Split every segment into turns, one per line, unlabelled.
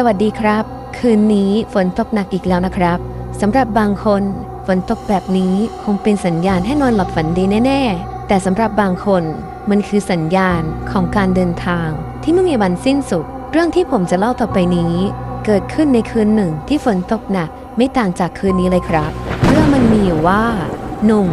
สวัสดีครับ คืนนี้ฝนตกหนักอีกแล้วนะครับสำหรับบางคนฝนตกแบบนี้คงเป็นสัญญาณให้นอนหลับฝันดีแน่ๆ แต่สำหรับบางคนมันคือสัญญาณของการเดินทาง ที่ไม่มีวันสิ้นสุด เรื่องที่ผมจะเล่าต่อไปนี้ เกิดขึ้นในคืนหนึ่งที่ฝนตกหนักไม่ต่างจากคืนนี้เลยครับ เรื่องมันมีอยู่ว่าหนุ่ม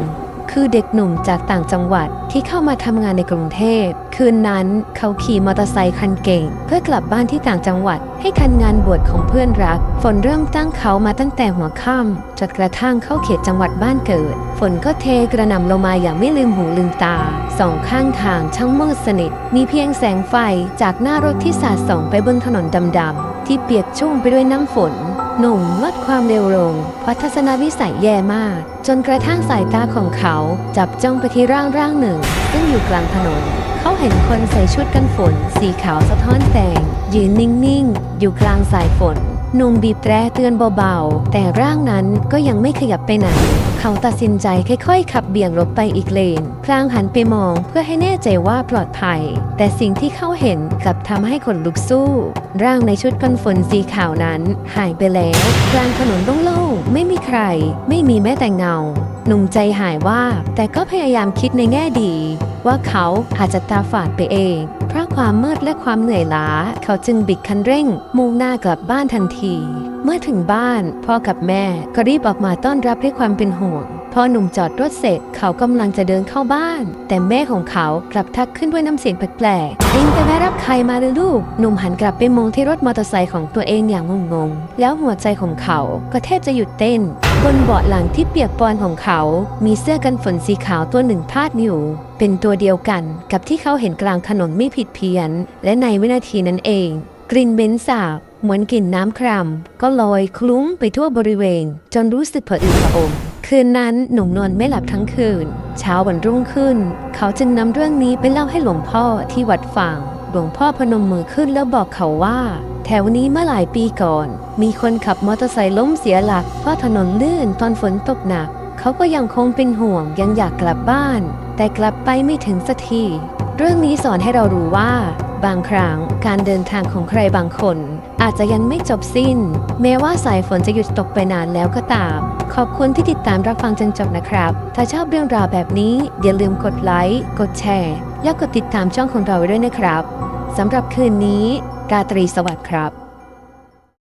คือเด็กหนุ่มจากต่างจังหวัดที่เข้ามาทำงานในกรุงเทพ คืนนั้นเขาขี่มอเตอร์ไซคันเก่ง เพื่อกลับบ้านที่ต่างจังหวัด ให้ทันงานบวชของเพื่อนรัก ฝนเริ่มตั้งเขามาตั้งแต่หัวค่ำจนกระทั่งเข้าเขตจังหวัดบ้านเกิด ฝนก็เทกระหน่ำลงมาอย่างไม่ลืมหูลืมตา สองข้างทางช่างมืดสนิท มีเพียงแสงไฟจากหน้ารถที่สาดส่องไปบนถนนดำๆที่เปียกชุ่มไปด้วยน้ำฝน หนุ่มลดความเร็วลงเพราะทัศนวิสัยแย่มาก จนกระทั่งสายตาของเขาจับจ้องไปที่ร่างร่างหนึ่ง ซึ่งอยู่กลางถนน เขาเห็นคนใส่ชุดกันฝน สีขาวสะท้อนแสงยืนนิ่ง ๆ อยู่กลางสายฝนหนุ่มบีบแตรเตือนเบา ๆ แต่ร่างนั้นก็ยังไม่ขยับไปไหน เขาตัดสินใจค่อยๆ ขับเบี่ยงรถไปอีกเลน พลางหันไปมองเพื่อให้แน่ใจว่าปลอดภัย แต่สิ่งที่เขาเห็นกลับทำให้ขนลุกสู้ ร่างในชุดกันฝนสีขาวนั้น หายไปแล้วกลางถนนโล่งๆไม่มีใคร ไม่มีแม้แต่เงาหนุ่มใจหายว่า แต่ก็พยายามคิดในแง่ดี ว่าเขาอาจจะตาฝาดไปเอง เพราะความมืดและความเหนื่อยล้า เขาจึงบิดคันเร่ง มุ่งหน้ากลับบ้านทันที เมื่อถึงบ้านพ่อกับแม่ก็รีบออกมาต้อนรับด้วยความเป็นห่วง พอหนุ่มจอดรถเสร็จเขากำลังจะเดินเข้าบ้าน แต่แม่ของเขากลับทักขึ้นด้วยน้ำเสียงแปลกๆเองไปแวะรับใครมาหรือลูก หนุ่มหันกลับไปมองที่รถมอเตอร์ไซค์ของตัวเองอย่างงงๆ แล้วหัวใจของเขาก็แทบจะหยุดเต้น บนเบาะหลังที่เปียกปอนของเขา มีเสื้อกันฝนสีขาวตัวหนึ่งพาดอยู่ เป็นตัวเดียวกันกับที่เขาเห็นกลางถนนไม่ผิดเพี้ยน และในวินาทีนั้นเอง กลิ่นเบนสาบ เหมือนกลิ่นน้ำครามก็ลอยคลุ้งไปทั่วบริเวณ จนรู้สึกผะอืดผะอม คืนนั้นหนุ่มนวลไม่หลับทั้งคืน เช้าวันรุ่งขึ้น เขาจึงนำเรื่องนี้ไปเล่าให้หลวงพ่อที่วัดฟังหลวงพ่อพนมมือขึ้นแล้วบอกเขาว่า แถวนี้เมื่อหลายปีก่อน มีคนขับมอเตอร์ไซค์ล้มเสียหลักเพราะถนนลื่นตอนฝนตกหนัก เขาก็ยังคงเป็นห่วงยังอยากกลับบ้าน แต่กลับไปไม่ถึงสักที เรื่องนี้สอนให้เรารู้ว่า บางครั้งการเดินทางของใครบางคน อาจจะยังไม่จบสิ้น แม้ว่าสายฝนจะหยุดตกไปนานแล้วก็ตาม ขอบคุณที่ติดตามรับฟังจนจบนะครับ ถ้าชอบเรื่องราวแบบนี้อย่าลืมกดไลค์กดแชร์และกดติดตามช่องของเราด้วยนะครับสำหรับคืนนี้ ราตรีสวัสดิ์ครับ